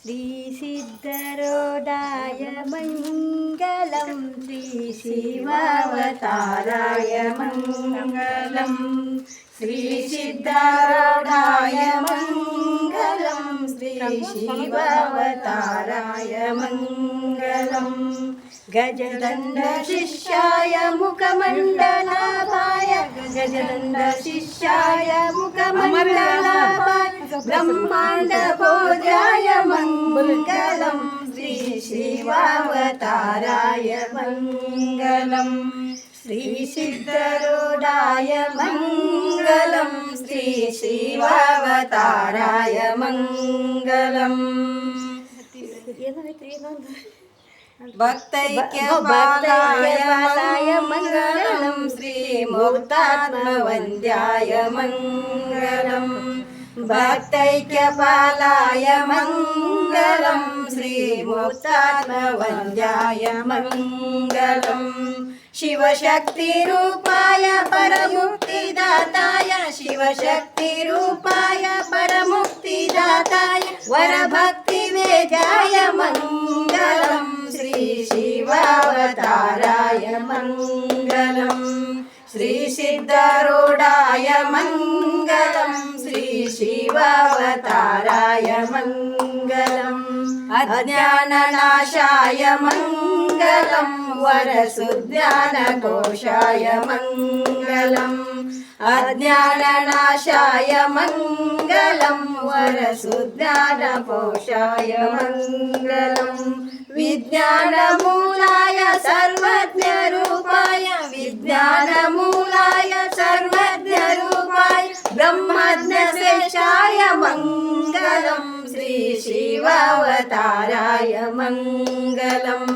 ശ്രീ സിദ്ധരോടായ മംഗളം ശ്രീ ശിവാവതാരായ മംഗളം ശ്രീ സിദ്ധരോടായ മംഗളം ശ്രീ ശിവാവതാരായ മംഗളം गजदण्डशिष्याय मुखमण्डलाभाय गजदण्डशिष्याय मुखमण्डलाभाय ब्रह्माण्डभोजाय मङ्गलं श्रीशिवावताराय मङ्गलम् श्रीसिद्धरोडाय मङ्गलं श्रीशिवावताराय मङ्गलम्। भक्तैक्यबालाय मङ्गलं श्रीमुक्तात्मवन्द्याय मङ्गलम् भक्तैक्यपालाय मङ्गलं श्रीमुक्तात्मवन्द्याय मङ्गलम् शिवशक्तिरूपाय परमुक्तिदाताय शिवशक्तिरूपाय परमुक्तिदाताय वरभक्तिवेदाय मङ्गलं श्रीशिवावताराय मङ्गलम्। श्रीसिद्धरोडाय मङ्गलं श्रीशिवावताराय मङ्गलम्। अज्ञाननाशाय मङ्गलं वरसुज्ञानकोशाय मङ्गलम् अज्ञाननाशाय मङ्गलं वरसुज्ञानकोशाय मङ्गलम् विज्ञानमूलाय सर्वज्ञरूपाय विज्ञानमूलाय सर्वज्ञरूपाय ब्रह्मज्ञशेषाय मङ्गलं। श्रीशिवावताराय मङ्गलम्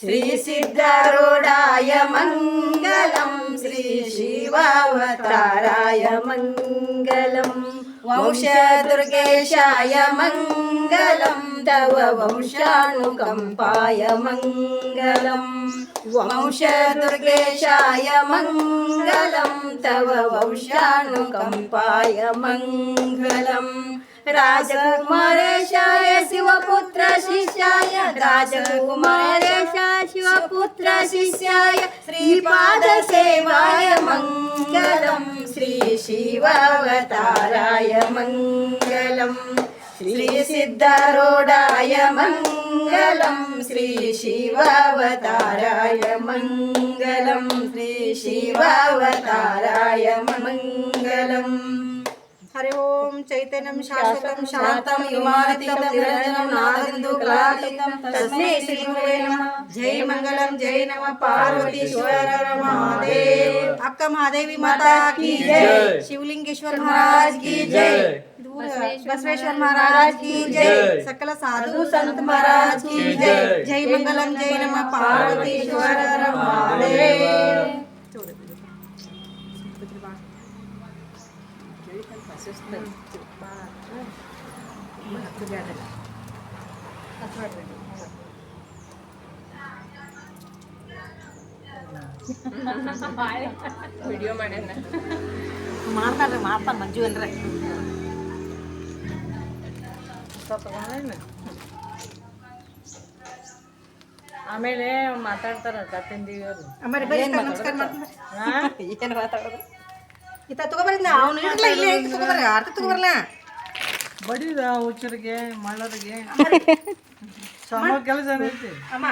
श्रीसिद्धरोडाय मङ्गलं श्रीशिवावताराय मङ्गलम्। वंशदुर्गेशाय मङ्गलं तव वंशानुकम्पाय मङ्गलम्। वंशदुर्गेशाय मङ्गलं तव वंशानुकम्पाय मङ्गलम्। राजकुमारेशाय शिवपुत्र शिष्याय। राजकुमारेशाय शिवपुत्र शिष्याय श्रीपादसेवाय मङ्गलं। श्रीशिवावताराय मङ्गलम् श्रीसिद्धरोडाय मङ्गलं। श्रीशिवावताराय मङ्गलं। श्रीशिवावताराय मङ्गलम् हरि ओम चैतन्यं शाश्वतं शान्तं युमातिकं निरञ्जनं नादबिन्दुकलातीतं तस्मै श्रीगुरुवे नमः जय मंगलम जय नमः पार्वतीश्वर महादेव अक्का महादेवी माता की जय शिवलिंगेश्वर महाराज की जय बसवेश्वर महाराज की जय सकल साधु संत महाराज की जय जय मंगलम जय नमः पार्वतीश्वर महादेव ಬೆಳಿತಂತ ವಿಡಿಯೋ ಮಾಡ್ಯಾನ ಮಾಡ್ತಾನೆ ಆಮೇಲೆ ಮಾತಾಡ್ತಾರ ತತ್ತಿಂದಿವ್ರು ಏನು ಮಾತಾಡೋದು? ಇತ್ತ ತಗೋಬರ್ರಿ ಅವ್ನು ಇರಲ್ಲ ಇಲ್ಲೇ ಐತಿ ತಗೋಬರ್ರಿ ಅರ್ಥ ತಗೋಬರಲ್ಲ ಬಡಿದ ಹುಚ್ಚರಿಗೆ ಮಾಡೋರಿಗೆ ಸಮ ಕೆಲಸ ಐತಿ ಅಮ್ಮ